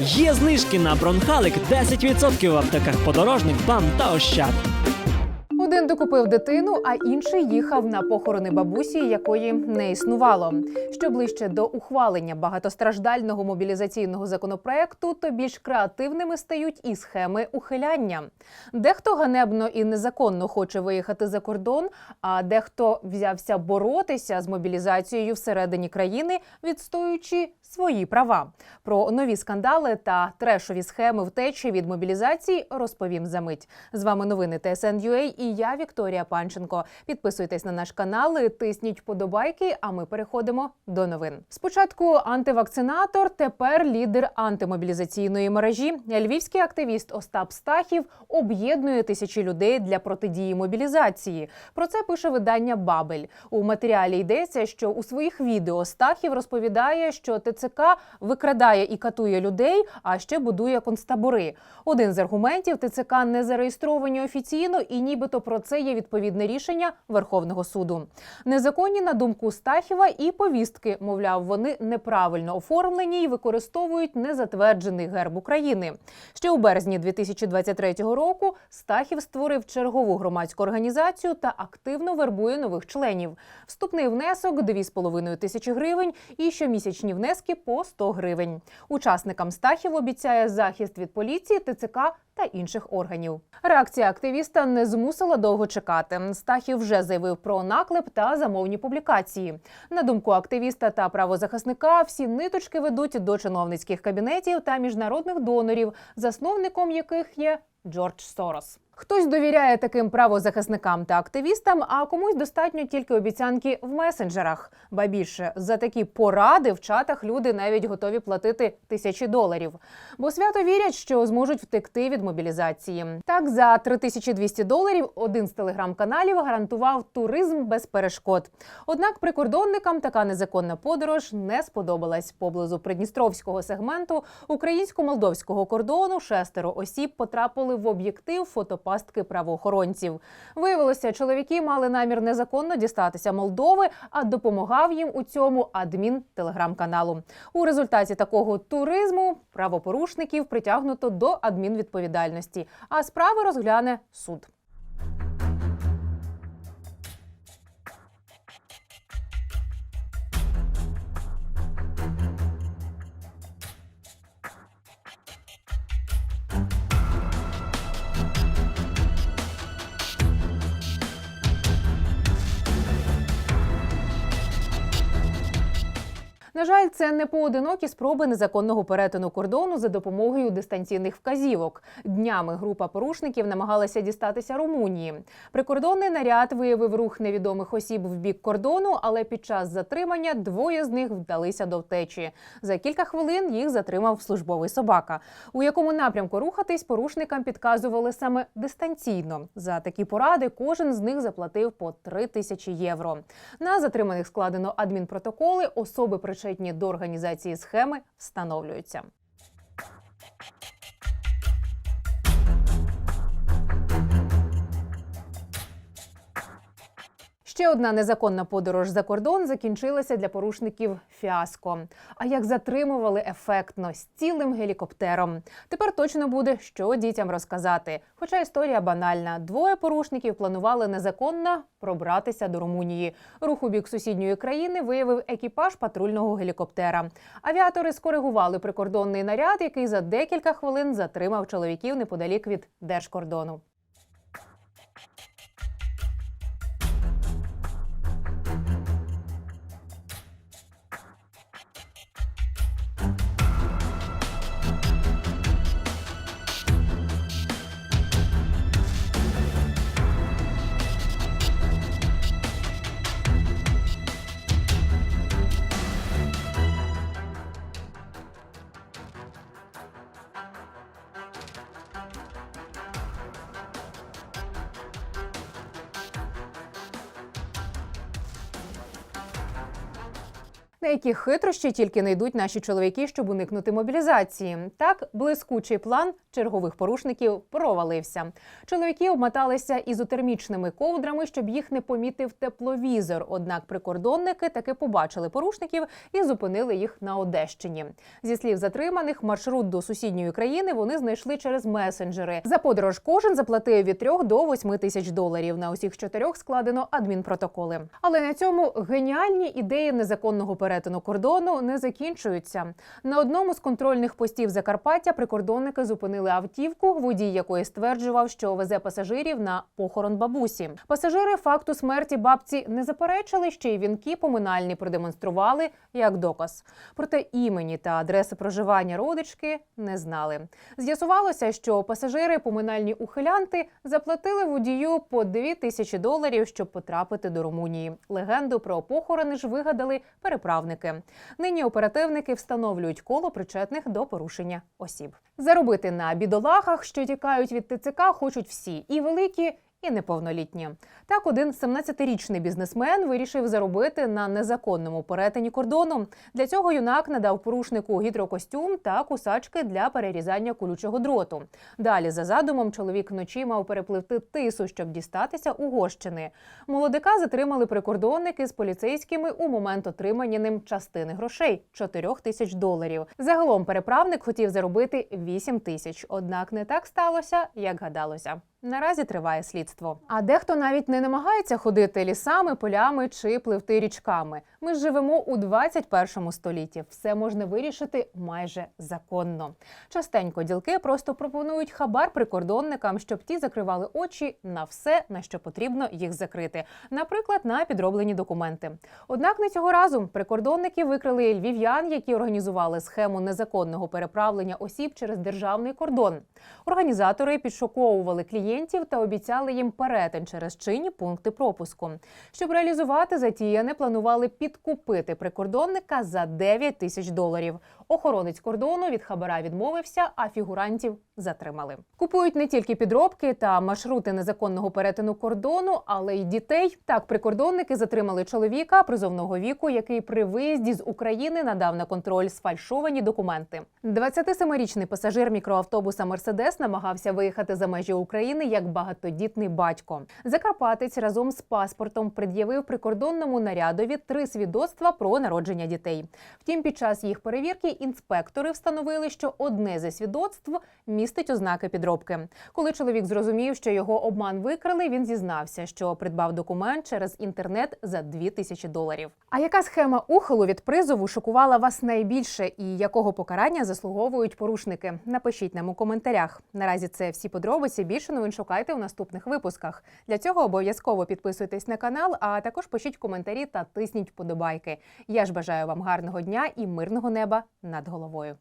Є знижки на бронхалик 10% в аптеках подорожник, бам та ощад. Один докупив дитину, а інший їхав на похорони бабусі, якої не існувало. Що ближче до ухвалення багатостраждального мобілізаційного законопроекту, то більш креативними стають і схеми ухиляння. Дехто ганебно і незаконно хоче виїхати за кордон, а дехто взявся боротися з мобілізацією всередині країни, відстоюючи свої права. Про нові скандали та трешові схеми втечі від мобілізації розповім за мить. З вами новини ТСН.UA і я Вікторія Панченко. Підписуйтесь на наш канал, тисніть вподобайки. А ми переходимо до новин. Спочатку антивакцинатор, тепер лідер антимобілізаційної мережі. Львівський активіст Остап Стахів об'єднує тисячі людей для протидії мобілізації. Про це пише видання Бабель. У матеріалі йдеться, що у своїх відео Стахів розповідає, що ТЦК викрадає і катує людей, а ще будує концтабори. Один з аргументів ТЦК не зареєстровані офіційно, і нібито про це є відповідне рішення Верховного суду. Незаконні на думку Стахіва і повістки, мовляв, вони неправильно оформлені і використовують незатверджений герб України. Ще у березні 2023 року Стахів створив чергову громадську організацію та активно вербує нових членів. Вступний внесок 2,5 тисячі гривень і щомісячні внески по 100 гривень. Учасникам Стахів обіцяє захист від поліції, ТЦК та інших органів. Реакція активіста не змусила довго чекати. Стахів вже заявив про наклеп та замовні публікації. На думку активіста та правозахисника, всі ниточки ведуть до чиновницьких кабінетів та міжнародних донорів, засновником яких є Джордж Сорос. Хтось довіряє таким правозахисникам та активістам, а комусь достатньо тільки обіцянки в месенджерах. Ба більше за такі поради в чатах люди навіть готові платити тисячі доларів. Бо свято вірять, що зможуть втекти від мобілізації. Так, за 3200 доларів один з телеграм-каналів гарантував туризм без перешкод. Однак прикордонникам така незаконна подорож не сподобалась. Поблизу придністровського сегменту українсько-молдовського кордону шестеро осіб потрапили в об'єктив фотопастки правоохоронців. Виявилося, чоловіки мали намір незаконно дістатися Молдови, а допомагав їм у цьому адмін телеграм-каналу. У результаті такого туризму правопорушників притягнуто до адмінвідповідальності, а справи розгляне суд. На жаль, це не поодинокі спроби незаконного перетину кордону за допомогою дистанційних вказівок. Днями група порушників намагалася дістатися Румунії. Прикордонний наряд виявив рух невідомих осіб в бік кордону, але під час затримання двоє з них вдалися до втечі. За кілька хвилин їх затримав службовий собака. У якому напрямку рухатись порушникам підказували саме дистанційно. За такі поради кожен з них заплатив по 3 тисячі євро. На затриманих складено адмінпротоколи. Особи причетні до організації схеми встановлюються. Ще одна незаконна подорож за кордон закінчилася для порушників фіаско. А як затримували ефектно з цілим гелікоптером. Тепер точно буде що дітям розказати. Хоча історія банальна. Двоє порушників планували незаконно пробратися до Румунії. Рух у бік сусідньої країни виявив екіпаж патрульного гелікоптера. Авіатори скоригували прикордонний наряд, який за декілька хвилин затримав чоловіків неподалік від держкордону. На які хитрощі тільки не йдуть наші чоловіки, щоб уникнути мобілізації. Так, блискучий план чергових порушників провалився. Чоловіки обмоталися ізотермічними ковдрами, щоб їх не помітив тепловізор. Однак прикордонники таки побачили порушників і зупинили їх на Одещині. Зі слів затриманих, маршрут до сусідньої країни вони знайшли через месенджери. За подорож кожен заплатив від 3 до 8 тисяч доларів. На усіх чотирьох складено адмінпротоколи. Але на цьому геніальні ідеї незаконного перетину кордону не закінчуються. На одному з контрольних постів Закарпаття прикордонники зупинили автівку, водій якої стверджував, що везе пасажирів на похорон бабусі. Пасажири факту смерті бабці не заперечили, ще й вінки поминальні продемонстрували як доказ. Проте імені та адреси проживання родички не знали. З'ясувалося, що пасажири поминальні ухилянти заплатили водію по 2 тисячі доларів, щоб потрапити до Румунії. Легенду про похорони ж вигадали переправники. Нині оперативники встановлюють коло причетних до порушення осіб. Заробити на бідолахах, що тікають від ТЦК, хочуть всі і великі. І неповнолітні так, один 17-річний бізнесмен вирішив заробити на незаконному перетині кордону. Для цього юнак надав порушнику гідрокостюм та кусачки для перерізання колючого дроту. Далі, за задумом, чоловік вночі мав перепливти тису, щоб дістатися Угорщини. Молодика затримали прикордонники з поліцейськими у момент отримання ним частини грошей 4 тисяч доларів. Загалом переправник хотів заробити 8 тисяч. Однак не так сталося, як гадалося. Наразі триває слідство. А дехто навіть не намагається ходити лісами, полями чи пливти річками. Ми живемо у 21 столітті. Все можна вирішити майже законно. Частенько ділки просто пропонують хабар прикордонникам, щоб ті закривали очі на все, на що потрібно їх закрити, наприклад, на підроблені документи. Однак не цього разу прикордонники викрили львів'ян, які організували схему незаконного переправлення осіб через державний кордон. Організатори підшуковували клієнтів та обіцяли їм перетин через чинні пункти пропуску. Щоб реалізувати затіяне, планували підкупити прикордонника за 9 тисяч доларів. Охоронець кордону від хабара відмовився, а фігурантів затримали. Купують не тільки підробки та маршрути незаконного перетину кордону, але й дітей. Так, прикордонники затримали чоловіка призовного віку, який при виїзді з України надав на контроль сфальшовані документи. 27-річний пасажир мікроавтобуса Мерседес намагався виїхати за межі України як багатодітний батько. Закарпатець разом з паспортом пред'явив прикордонному нарядові три свідоцтва про народження дітей. Втім, під час їх перевірки інспектори встановили, що одне зі свідоцтв містить ознаки підробки. Коли чоловік зрозумів, що його обман викрали, він зізнався, що придбав документ через інтернет за 2 тисячі доларів. А яка схема ухилу від призову шокувала вас найбільше і якого покарання заслуговують порушники? Напишіть нам у коментарях. Наразі це всі подробиці. Більше новин шукайте у наступних випусках. Для цього обов'язково підписуйтесь на канал, а також пишіть коментарі та тисніть вподобайки. Я ж бажаю вам гарного дня і мирного неба над головою.